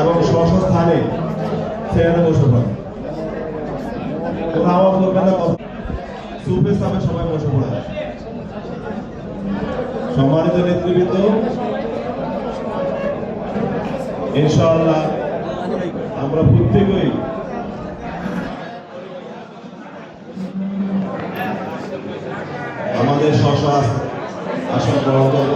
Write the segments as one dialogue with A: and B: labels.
A: এবং স্ব স্থানে চেয়ারে বসে পড়ে। আওয়াজ করবে না। সুপে সবাই বসে পড়ে। সম্মানিত নেতৃবৃন্দ, ইনশাআল্লাহ আমরা প্রত্যেকেই আমাদের স্ব আসন গ্রহণ করব।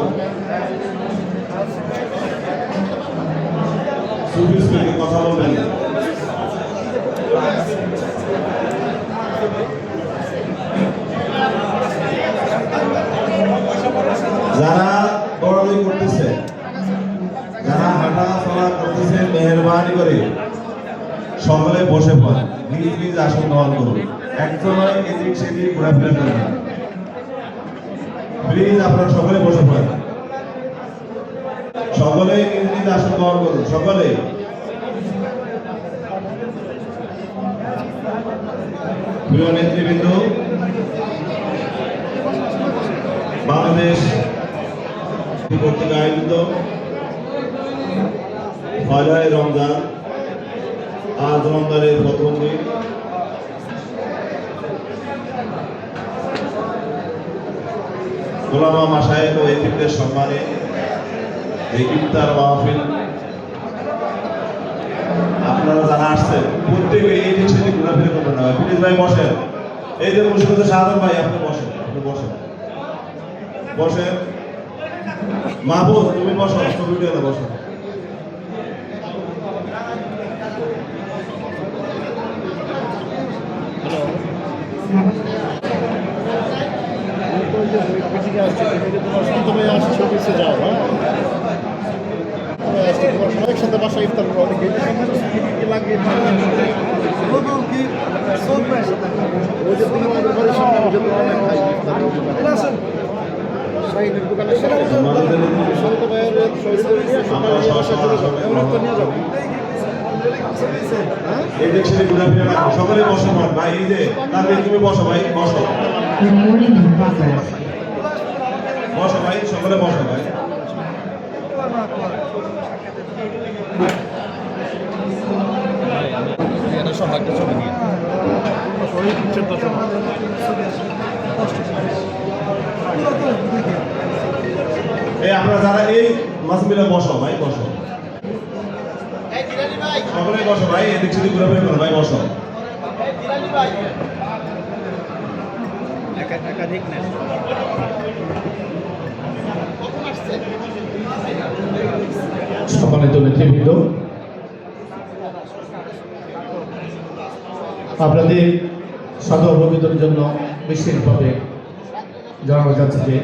A: সুফিস থেকে কথা বলবেন যারা দৌড়াদৌড়ি করতেছে, যারা হাঁটা চলা করতেছে, মেহরবানি করে, সকলে বসে পড়েন নিজ নিজ আসন গ্রহণ করুন। একজন এদিক সেদিক ঘোরাফেরা করবেন প্লিজ আপনারা সকলে বসে পড়েন। সকলে নিজ আসন গ্রহণ করুন সকলে? প্রিয় নেতৃবৃন্দ, বাংলাদেশ কর্তৃক আয়োজিত পয়লাই রমজান আজ রমজানের প্রথম দিন। গোলামা মাসায়েক ও এতিমদের সম্মানে এই ইফতার মাহফিল আপনারা যারা আসছেন, প্রত্যেকে এই দিক ঘোরাফেরা করবেন না প্লিজ ভাই বসেন। এই যে বসে বসে শাহাদ ভাই, আপনি বসেন আপনি বসেন। বসেন। মাহবুব তুমি বসো না বসো।
B: একসাথে বাসায় ইফতার করা অনেকে লাগে ওই যে তুমি আমাদের বাড়ির সামনে বসে তো অনেক ইফতার শাহিনের দোকানের সামনে শান্ত ভাইয়ের শরীরে নিয়ে সকালে নিয়ে বাসায় চলে যাবে এমন একটা নিয়ে যাবে
A: এই দিক সেদিক ঘোরাফেরা না সকলে বসো ভাই এই যে তাহলে তুমি বসো ভাই বসো. বসো ভাই সকলে বসো ভাই এই আপনারা যারা এই মাছ মিলে বসো, ভাই, বসো। সকলে বসো, ভাই, এদিক সেদিক ঘোরাফেরা করো, ভাই, বসো।
B: একাধিক
C: সম্মানিত নেতৃবৃন্দ আপনাদের সাদা অভিজ্ঞতার জন্য বিশেষভাবে জানানো যাচ্ছে যে